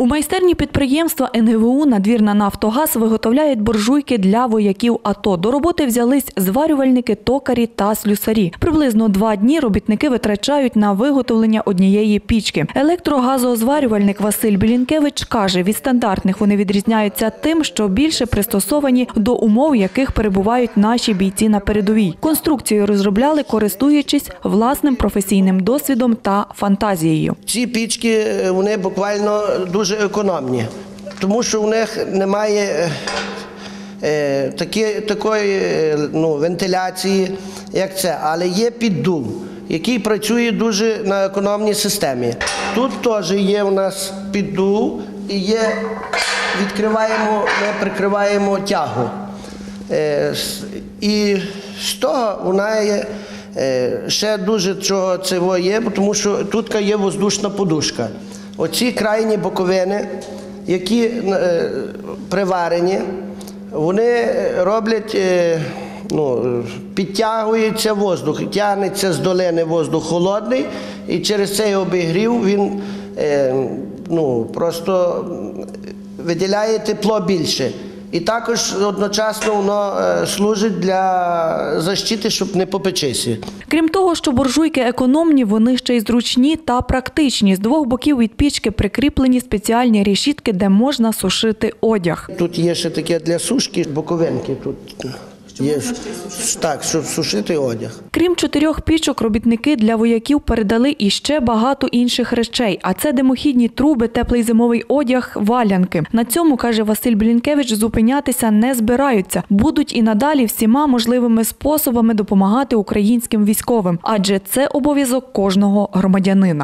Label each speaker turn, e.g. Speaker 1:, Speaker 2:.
Speaker 1: У майстерні підприємства НГВУ «Надвірна Нафтогаз» виготовляють буржуйки для вояків АТО. До роботи взялись зварювальники, токарі та слюсарі. Приблизно два дні робітники витрачають на виготовлення однієї пічки. Електрогазозварювальник Василь Білінкевич каже, від стандартних вони відрізняються тим, що більше пристосовані до умов, яких перебувають наші бійці на передовій. Конструкцію розробляли, користуючись власним професійним досвідом та фантазією.
Speaker 2: Ці пічки е, вони буквально дуже економні, тому що в них немає е, е, такі, такої е, ну, вентиляції, як це, але є піддув, який працює дуже на економній системі. Тут теж є у нас піддув і є, відкриваємо, ми прикриваємо тягу. Е, І з того вона є. Е, Ще дуже чого цього є, тому що тут є воздушна подушка. Оці крайні боковини, які е, приварені, вони роблять, е, ну, підтягується воздух, тягнеться з долини воздух холодний, і через цей обігрів він е, ну, просто виділяє тепло більше. І також одночасно воно е, служить для защити, щоб не попечися.
Speaker 1: Крім того, що буржуйки економні, вони ще й зручні та практичні. З двох боків від пічки прикріплені спеціальні решітки, де можна сушити одяг.
Speaker 2: Тут є ще таке для сушки, боковинки тут є. Так, щоб сушити одяг.
Speaker 1: Крім чотирьох пічок, робітники для вояків передали іще багато інших речей. А це димохідні труби, теплий зимовий одяг, валянки. На цьому каже Василь Блінкевич, зупинятися не збираються. Будуть і надалі всіма можливими способами допомагати українським військовим, адже це обов'язок кожного громадянина.